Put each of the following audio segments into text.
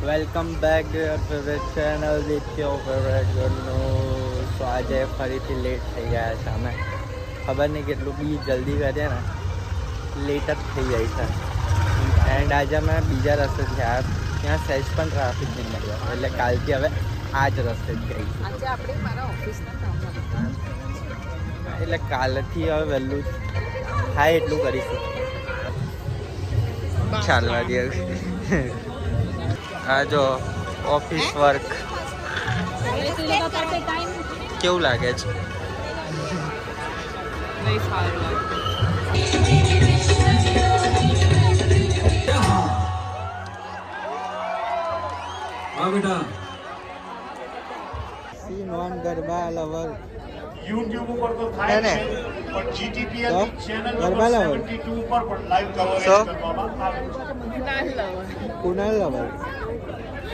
Welcome back to your favourite channel with your favourite ગરનું તો આજે ફરીથી લેટ થઈ ગયા છે અમે ખબર નહીં કેટલું બી જલ્દી કરીએ ને લેટ જ થઈ જાય છે. એન્ડ આજે અમે બીજા રસ્તે થયા ત્યાં સહેજ પણ ટ્રાફિક નહીં મળ્યો. એટલે કાલથી હવે આ જ રસ્તે જ કામમાં એટલે કાલથી હવે વહેલું થાય એટલું કરીશું. ચાલવા દે. આ જો ઓફિસ વર્ક કેવું લાગે છે? નહીં સારું હા બેટા. See non garba lover YouTube ઉપર તો થાય છે પણ જીટીપીએલ ચેનલ નંબર 72 ઉપર પણ લાઈવ કવરેજ કરવામાં આવે છે. કુનાલ લવર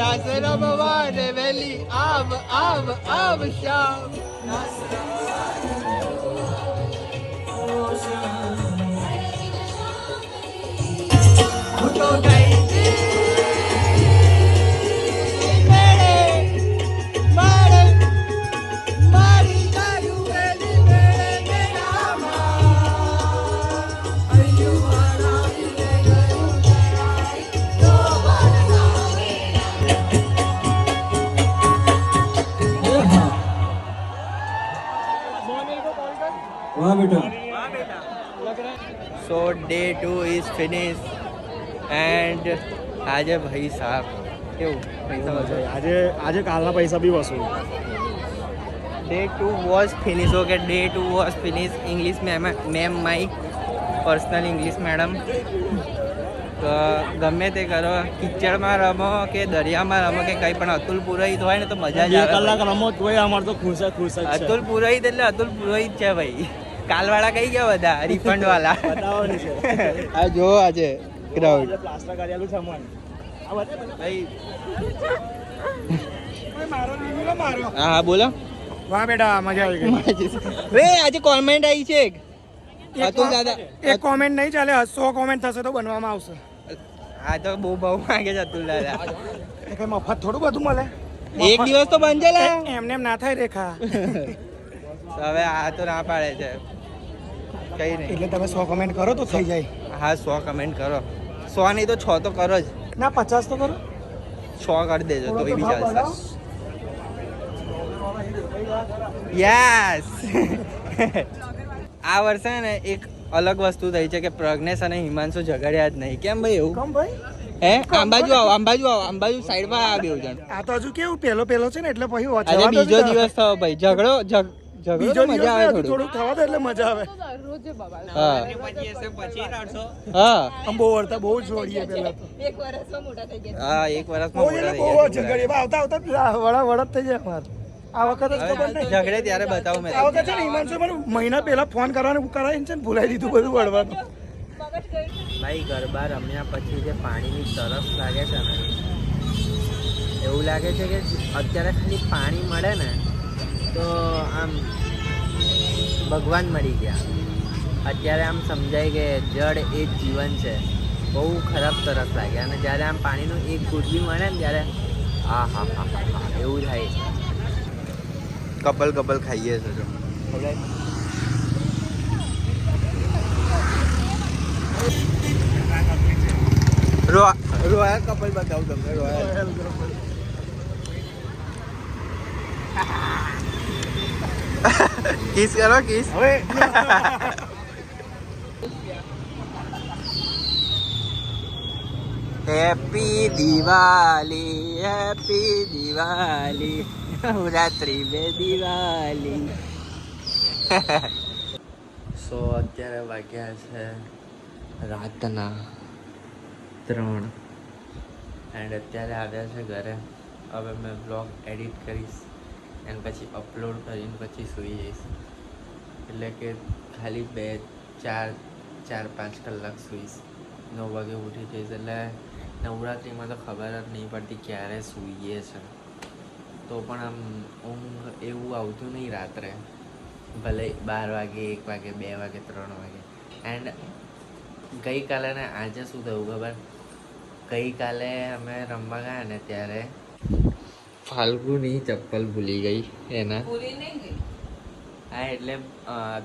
રાસ રમવા ને વેલી. આવ આવ આવ શામ વાહ બેટા. So day two is finish and આજે ભાઈ સાહેબ કેવું? પૈસા વસૂલ આજે આજે કાલના પૈસા બી વસૂલ day two was finish okay day two was finish English ma'am ma'am my personal English madam ગમે તે કરો કિચડમાં રમો કે દરિયામાં રમો કે કંઈ પણ અતુલ પુરોહિત હોય ને તો મજા જ આવે કલાક રમો તોય અમાર તો ખુશ ખુશ અતુલ પુરોહિત એટલે અતુલ પુરોહિત છે ભાઈ. કાલવાળા કઈ ગયા બધા રિફંડ વાળા આ જો આજે ક્રાઉડ પ્લાસ્ટર કરેલું છે અમને. આ બતાય ભાઈ. મારો હા હા બોલો. વાહ બેટા મજા આવી ગઈ. રે આજે કોમેન્ટ આવી છે એક. અતુલ દાદા. એક કોમેન્ટ નહીં ચાલે સો કોમેન્ટ થશે તો બનવામાં આવશે. આ તો બહુ બહુ માંગે છે અતુલ દાદા. એ કઈ મફત થોડું બધું મળે? એક દિવસ તો બનજે લે. એમને એમ ના થાય રેખા. હવે આ તો ના પાડે છે. કઈ નહીં. એટલે તમે સો કમેન્ટ કરો તો થઈ જાય. હા સો કમેન્ટ કરો. સો નહીં તો છ તો કરો જ. ના પચાસ તો કરો. છ કરી દેજો તો બી ચાલશે. યસ આ વર્ષે ને એક અલગ વસ્તુ થઈ છે કે પ્રજ્ઞેશ અને હિમાંશુ ઝઘડ્યા જ નહીં. કેમ ભાઈ એવું? કેમ ભાઈ? હે? આંબાજુ આવો આંબાજુ આવો આંબાજુ સાઈડમાં આ બેવ જણ. આ તો હજુ કેવું પેલો પેલો છે ને એટલે પછી બીજો દિવસ થયો ભાઈ. ઝઘડો બીજો મજા આવે થોડું થોડું થવા દો એટલે મજા આવે. હા. હા. આમ બહુ વળતા બહુ જોડીએ પેલા એક વર્ષમાં મોટા થઈ ગયા. હા એક વર્ષમાં મોટા થઈ ગયા. જ ઝઘડીએ. આવતા આવતા વડા વડા થઈ જાય અમાર. આ વખત જ ખબર નહીં. ઝઘડે ત્યારે બતાવું મેં. આ વખત છે ને હિમાંશુ મને મહિના પહેલા ફોન કરવાનું કરાવીને છે ને ભૂલાઈ દીધું બધું વળવાનું. ભાઈ ગરબા રમ્યા પછી જે પાણીની તરસ લાગે છે ને એવું લાગે છે કે અત્યારે ખાલી પાણી મળે ને તો આમ ભગવાન મળી ગયા. અત્યારે આમ સમજાય કે જળ એ જ જીવન છે. બહુ ખરાબ તરસ લાગે અને જ્યારે આમ પાણીનું એક ઘૂંટ મળે ને ત્યારે હા હા હા હા હા એવું થાય. કપલ કપલ ખાઈએ છે જો રોયા રોયલ કપલ બતાવું તમને રોયલ કિસ કરો કિસ. હવે હેપી દિવાળી હેપી દિવાળી રાત્રી બે દિવાળી સો અત્યારે વાગ્યા છે રાતના ત્રણ. એન્ડ અત્યારે આવ્યા છે ઘરે. હવે મેં બ્લોગ એડિટ કરીશ. એન્ડ પછી અપલોડ કરીને પછી સૂઈ જઈશ. એટલે કે ખાલી બે, ચાર ચાર, પાંચ કલાક સૂઈશ. નવ વાગે ઉઠી જઈશ. એટલે નવરાત્રિમાં તો ખબર જ નહીં પડતી ક્યારે સૂઈએ છે. તો પણ આમ ઊંઘ એવું આવતું નહીં રાત્રે. ભલે બાર વાગે, એક વાગે, બે વાગે, ત્રણ વાગે. એન્ડ ગઈકાલે ને આજે શું થયું ખબર? ગઈકાલે અમે રમવા ગયા ને ત્યારે ફાલ્ગુની ચપ્પલ ભૂલી ગઈ એના. ભૂલી નહીં ગઈ? હા એટલે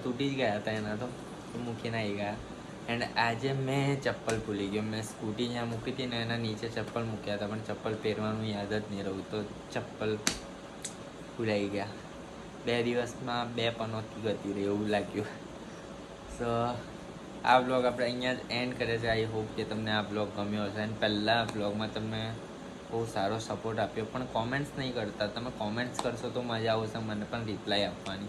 તૂટી જ ગયા હતા એના તો. મૂકીને આવી ગયા. એન્ડ આજે મેં ચપ્પલ ભૂલી ગયો. મેં સ્કૂટી ત્યાં મૂકી હતી ને એના નીચે ચપ્પલ મૂક્યા હતા. પણ ચપ્પલ પહેરવાનું યાદ જ નહીં રહ્યું. તો ચપ્પલ ભૂલાઈ ગયા. બે દિવસમાં બે પનોતી ગતી રહી એવું લાગ્યું. સો આ બ્લોગ આપણે અહીંયા જ એન્ડ કરે છે આઈ હોપ કે તમને આ બ્લોગ ગમ્યો હશે. અને પહેલાં બ્લોગમાં તમે બહુ સારો સપોર્ટ આપ્યો. પણ કોમેન્ટ્સ નહીં કરતા. તમે કોમેન્ટ્સ કરશો તો મજા આવશે. મને પણ રિપ્લાય આપવાની.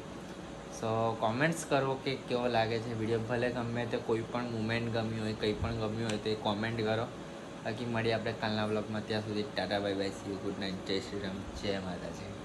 સો કોમેન્ટ્સ કરો કે કેવો લાગે છે વીડિયો ભલે ગમે તે કોઈ પણ મુમેન્ટ ગમ્યું હોય, કંઈ પણ ગમ્યું હોય તો એ કોમેન્ટ કરો. બાકી મળીએ આપણે કાલના બ્લોગમાં ત્યાં સુધી tata bye bye see good night જય શ્રી રામ. જય માતાજી.